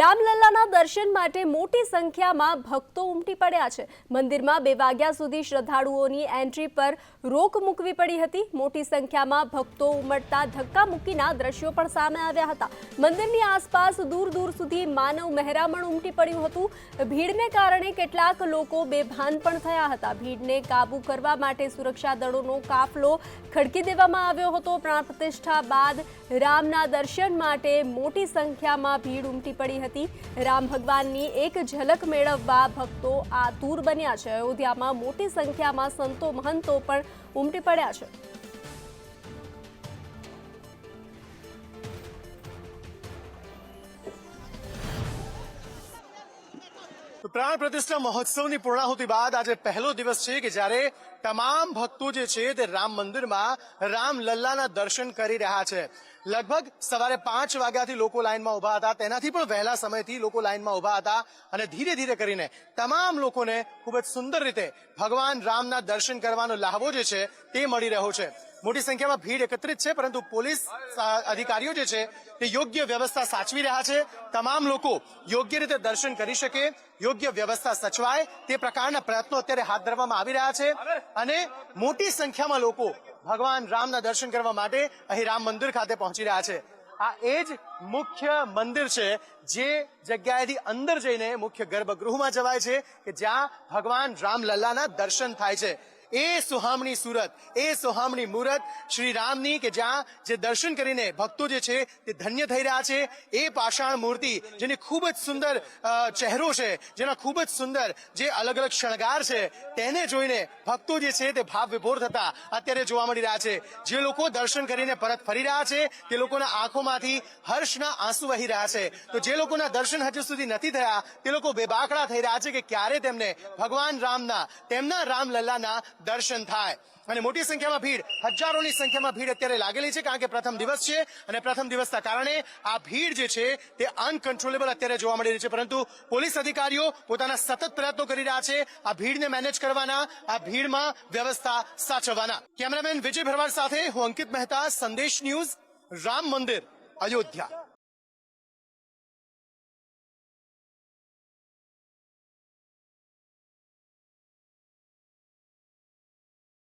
રામલલ્લાના દર્શન માટે મોટી સંખ્યામાં ભક્તો ઉમટી પડ્યા છે. મંદિરમાં બે વાગ્યા સુધી શ્રદ્ધાળુઓની એન્ટ્રી પર રોક મૂકવી પડી હતી. મોટી સંખ્યામાં ભક્તો ઉમટતા ધક્કા મૂકીના દ્રશ્યો પણ સામે આવ્યા હતા. મંદિરની આસપાસ દૂર દૂર સુધી માનવ મહેરામણ ઉમટી પડ્યું હતું. ભીડને કારણે કેટલાક લોકો બેભાન પણ થયા હતા. ભીડને કાબૂ કરવા માટે સુરક્ષા દળોનો કાફલો ખડકી દેવામાં આવ્યો હતો. પ્રાણ પ્રતિષ્ઠા બાદ રામના દર્શન માટે મોટી સંખ્યામાં ભીડ ઉમટી પડી હતી. રામ ભગવાનની એક ઝલક મેળવવા ભક્તો આતુર બન્યા છે. અયોધ્યામાં મોટી સંખ્યામાં સંતો મહંતો પણ ઉમટી પડ્યા છે. પ્રાણ પ્રતિષ્ઠા મહોત્સવની પૂર્ણાહુતિ બાદ આજે પહેલો દિવસ છે કે જ્યારે તમામ ભક્તો જે છે તે રામ મંદિરમાં રામ લલ્લાના દર્શન કરી રહ્યા છે. લગભગ સવારે પાંચ વાગ્યાથી લોકો લાઇનમાં ઊભા હતા. તેનાથી પણ વહેલા સમયથી લોકો લાઇનમાં ઊભા હતા અને ધીરે ધીરે કરીને તમામ લોકોને ખૂબ જ સુંદર રીતે ભગવાન રામના દર્શન કરવાનો લાહવો જે છે તે મળી રહ્યો છે. મોટી સંખ્યામાં ભીડ એકત્રિત છે, પરંતુ પોલીસ અધિકારીઓ જે છે, તે યોગ્ય વ્યવસ્થા સાચવી રહ્યા છે. તમામ લોકો યોગ્ય રીતે દર્શન કરી શકે, યોગ્ય વ્યવસ્થા સચવાય, તે પ્રકારના પ્રયત્નો અત્યારે હાથ ધરવામાં આવી રહ્યા છે. અને મોટી સંખ્યામાં લોકો ભગવાન રામના દર્શન કરવા માટે અહીં રામ મંદિર ખાતે પહોંચી રહ્યા છે. આ એ જ મુખ્ય મંદિર છે, જે જગ્યાએથી અંદર જઈને મુખ્ય ગર્ભગૃહમાં જવાય છે, કે જ્યાં ભગવાન રામલલ્લાના દર્શન થાય છે. એ સુહામણી સુરત, એ સુહામણી મુહૂર્ત શ્રી રામની કે જ્યાં જે દર્શન કરીને ભક્તો જે છે તે ધન્ય થઈ રહ્યા છે. એ પાષાણ મૂર્તિ જેની ખૂબ જ સુંદર ચહેરો છે, જેના ખૂબ જ સુંદર જે અલગ અલગ શણગાર છે, તેને જોઈને ભક્તો જે છે તે ભાવ વિભોર થતા અત્યારે જોવા મળી રહ્યા છે. જે લોકો દર્શન કરીને પરત ફરી રહ્યા છે, તે લોકોના આંખોમાંથી હર્ષના આંસુ વહી રહ્યા છે. તો જે લોકોના દર્શન હજુ સુધી નથી થયા, તે લોકો બેબાકડા થઈ રહ્યા છે કે ક્યારે તેમને ભગવાન રામના, તેમના રામલલ્લાના દર્શન થાય. અને મોટી સંખ્યામાં ભીડ, હજારોની સંખ્યામાં ભીડ અત્યારે લાગેલી છે, કારણ કે પ્રથમ દિવસ છે અને પ્રથમ દિવસના કારણે આ ભીડ જે છે તે અનકન્ટ્રોલેબલ અત્યારે જોવા મળી રહી છે. પરંતુ પોલીસ અધિકારીઓ પોતાના સતત પ્રયત્નો કરી રહ્યા છે આ ભીડને મેનેજ કરવાના, આ ભીડમાં વ્યવસ્થા સાચવવાના. કેમેરામેન વિજય ભરવાડ સાથે હું અંકિત મહેતા, સંદેશ ન્યૂઝ, રામ મંદિર, અયોધ્યા.